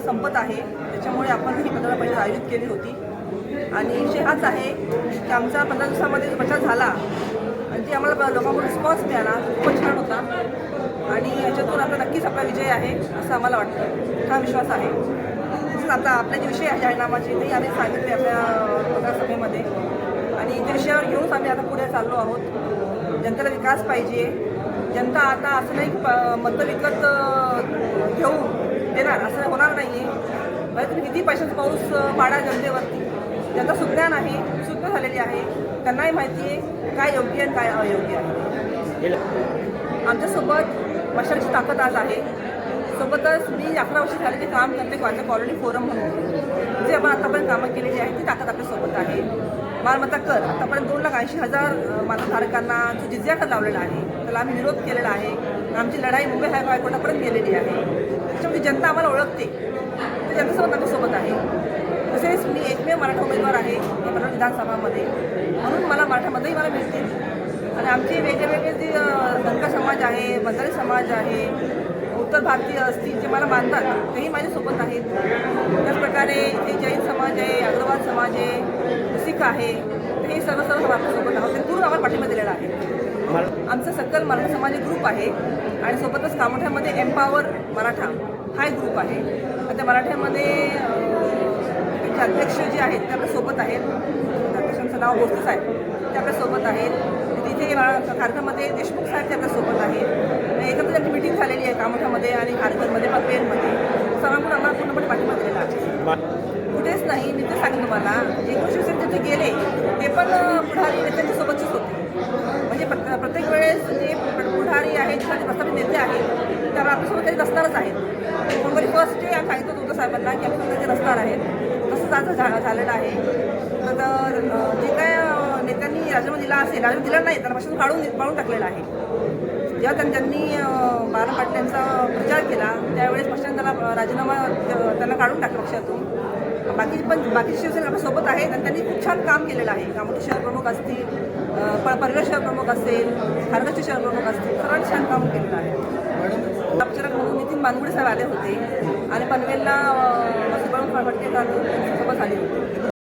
संपत आहे. त्याच्यामुळे आपण ही पंधरा परिषद आयोजित केली होती. आणि विषय हाच आहे की आमचा पंधरा दिवसामध्ये बचाव झाला आणि ती आम्हाला लोकांकडून रिस्पॉन्स मिळाला. खूपच छान होता. आणि याच्यातून आता नक्कीच आपला विजय आहे असं आम्हाला वाटतं. हा विश्वास आहे. तसंच आता आपले जे विषय आहे जाहीरनामाचे ते आम्ही सांगितले आपल्या पत्रसभेमध्ये. आणि त्या विषयावर घेऊनच आम्ही आता पुढे चाललो आहोत. जनतेला विकास पाहिजे. जनता आता असं नाही मतं विकत घेऊन देणार असं होणार नाही आहे म्हणजे तुम्ही किती पैशाचा पाऊस पाडा जनतेवरती. जनता सुज्ञान आहे सुज्ञ झालेली आहे. त्यांनाही माहिती आहे काय योग्य आहे आणि काय अयोग्य आहे. आमच्यासोबत मशालची ताकद आज आहे. सोबतच मी अकरा वर्ष झाले ते काम करते माझ्या कॉलनी फोरम म्हणून. जे आपण आतापर्यंत कामं केलेली आहे ती ताकद आपल्यासोबत आहे. मालमत्ता कर. आतापर्यंत दोन लाख ऐंशी हजार मालधारकांना जो जिझिया कर लावलेला आहे त्याला आम्ही विरोध केलेला आहे. आमची लढाई मुंबई हाय हायकोर्टापर्यंत गेलेली आहे. त्याच्यामध्ये जनता आम्हाला ओळखते. तर जनतेसोबत आम्ही सोबत आहे. तसेच मी एकमेव मराठा उमेदवार आहे मराठा विधानसभामध्ये. म्हणून मला मराठामध्येही मला मिळतील आणि आमचे वेगवेगळे जे धनका समाज आहे बंजारी समाज आहे उत्तर भारतीय असतील जे मला मानतात तेही माझ्यासोबत आहेत. त्याचप्रकारे इथे जैन समाज आहे अग्रवाल समाज आहे सिख आहे तर हे सर्व सर्व आपल्यासोबत आहोत. ते पूर्ण आम्हाला पाठिंबा दिलेला आहे. आमचा सकल मराठा समाज ग्रुप आहे आणि सोबतच कामोठ्यामध्ये एम्पावर मराठा हा एक ग्रुप आहे. त्या मराठ्यामध्ये त्यांचे अध्यक्ष जे आहेत ते आपल्यासोबत आहेत. अध्यक्षांचं नाव बोसते साहेब ते आपल्यासोबत आहेत. तिथे खारघरमध्ये देशमुख साहेब ते आपल्यासोबत आहेत. एकत्र त्यांची मिटिंग झालेली आहे कामोठ्यामध्ये आणि खारघरमध्ये पेनमध्ये सर्वांकडून आम्हाला पूर्णपणे पाठिंबा दिलेला आहे. कुठेच नाही मी तर सांगेन तुम्हाला. जे कोण शिवसेने तिथे गेले ते पण पुढारी त्यांच्यासोबत म्हणजे जे प्रत्येक वेळेस जे पुढारी आहेत किंवा जे प्रस्तावित नेते आहेत त्या आपल्यासोबत काही नसणारच आहेत. कोणतरी फर्स्ट डे सांगितलं होतं साहेबांना की आम्ही ते नसणार आहेत. तसंच आज झालेलं आहे. तर जे काय नेत्यांनी राजीनामा दिला असेल राजीनामा दिला नाही तर पक्षातून काढून पाळून टाकलेला आहे. जेव्हा त्यांनी अ, बारा पाटील प्रचार केला त्यावेळेस पक्षाने त्याला राजीनामा त्यांना काढून टाकला पक्षातून. बाकी पण बाकी शिवसेना आपल्यासोबत आहेत आणि त्यांनी खूप छान काम केलेलं आहे. कामोठी शहर प्रमुख असतील परगड पनवेल शहर प्रमुख असेल खारगडचे शहर प्रमुख असतील सर्वात छान काम केलेलं आहे. अपचारक म्हणून नितीन बानगुडे साहेब आले होते. आणि पनवेलला सुब्रमण्य फडके सोबत आले होते.